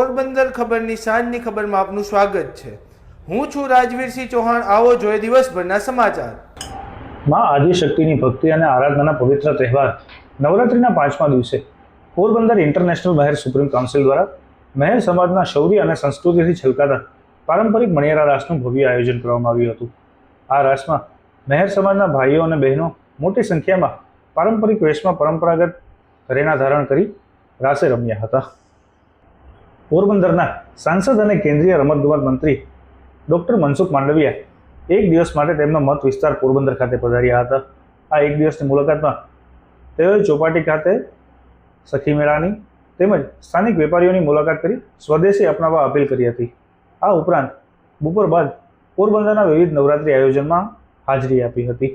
પોરબંદર ખબરની સાંજની ખબરમાં આપનું સ્વાગત છે. હું છું રાજવીરસિંહ ચૌહાણ. આવો જોઈએ દિવસભરના સમાચાર. માં આદિશક્તિની ભક્તિ અને આરાધનાના પવિત્ર તહેવાર નવરાત્રિના પાંચમા દિવસે Porbandar international Maher supreme council દ્વારા મહેર સમાજના શૌર્ય અને સંસ્કૃતિથી છલકાતા પારંપરિક મણિયારા રાસનું ભવ્ય આયોજન કરવામાં આવ્યું હતું. આ રાસમાં મહેર સમાજના ભાઈઓ અને બહેનો મોટી સંખ્યામાં પારંપરિક વેશમાં પરંપરાગત ઘરેણા ધારણ કરી રાસે રમ્યા હતા. પોરબંદરના સાંસદ અને કેન્દ્રીય રમતગમત મંત્રી ડૉક્ટર મનસુખ માંડવિયા એક દિવસ માટે તેમનો મત વિસ્તાર પોરબંદર ખાતે પધાર્યા હતા. આ એક દિવસની મુલાકાતમાં તેઓએ ચોપાટી ખાતે સખી મેળાની તેમજ સ્થાનિક વેપારીઓની મુલાકાત કરી સ્વદેશી અપનાવવા અપીલ કરી હતી. આ ઉપરાંત બપોર બાદ પોરબંદરના વિવિધ નવરાત્રિ આયોજનમાં હાજરી આપી હતી.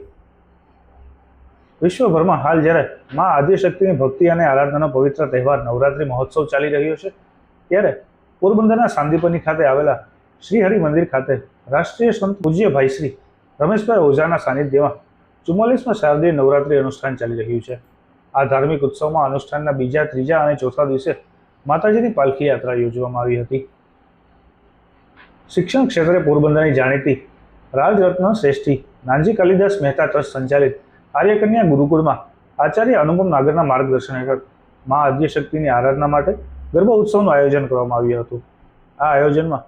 વિશ્વભરમાં હાલ જ્યારે મા આદ્યશક્તિની ભક્તિ અને આરાધનાનો પવિત્ર તહેવાર નવરાત્રિ મહોત્સવ ચાલી રહ્યો છે ત્યારે પોરબંદરના સાંદીપની ખાતે આવેલા શ્રીહરિ મંદિર ખાતે રાષ્ટ્રીય સંત પૂજ્યભાઈ શ્રી રમેશભાઈ ઓઝાના સાનિધ્યમાં ચુમ્માલીસમાં શારદીય નવરાત્રિ અનુષ્ઠાન ચાલી રહ્યું છે. આ ધાર્મિક ઉત્સવમાં અનુષ્ઠાનના બીજા, ત્રીજા અને ચોથા દિવસે માતાજીની પાલખી યાત્રા યોજવામાં આવી હતી. શિક્ષણ ક્ષેત્રે પોરબંદરની જાણીતી રાજરત્ન શ્રેષ્ઠી નાનજી કાલિદાસ મહેતા ટ્રસ્ટ સંચાલિત આર્યકન્યા ગુરુકુળમાં આચાર્ય અનુપમ નાગરના માર્ગદર્શન હેઠળ મા આદ્યશક્તિની આરાધના માટે ગરબા ઉત્સવનું આયોજન કરવામાં આવ્યું હતું. આ આયોજનમાં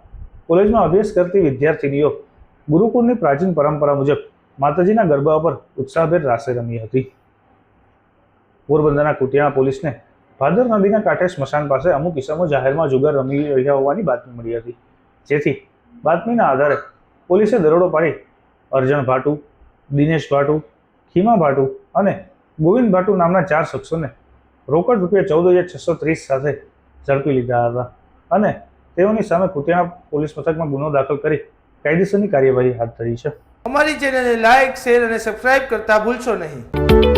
કોલેજમાં અભ્યાસ કરતી વિદ્યાર્થીનીઓ ગુરુકુળની પ્રાચીન પરંપરા મુજબ માતાજીના ગરબા પર ઉત્સાહભેર રાસે રમી હતી. પોરબંદરના કુટિયાણા પોલીસને ભાદર નદીના કાંઠે સ્મશાન પાસે અમુક ઇસમો જાહેરમાં જુગાર રમી રહ્યા હોવાની બાતમી મળી હતી. જેથી બાતમીના આધારે પોલીસે દરોડો પાડી અર્જણ ભાટુ, દિનેશ ભાટુ, ખીમા ભાટુ અને ગોવિંદ ભાટુ નામના ચાર શખ્સોને રોકડ રૂપિયા ચૌદ હજાર છસો ત્રીસ સાથે ઝડપી લીધા હતા. અને તેઓની સામે કુતિયાણા પોલીસ મથકમાં ગુનો દાખલ કરી કાયદેસરની કાર્યવાહી હાથ ધરી છે. અમારી ચેનલને લાઇક શેર અને સબસ્ક્રાઇબ કરતા ભૂલશો નહીં.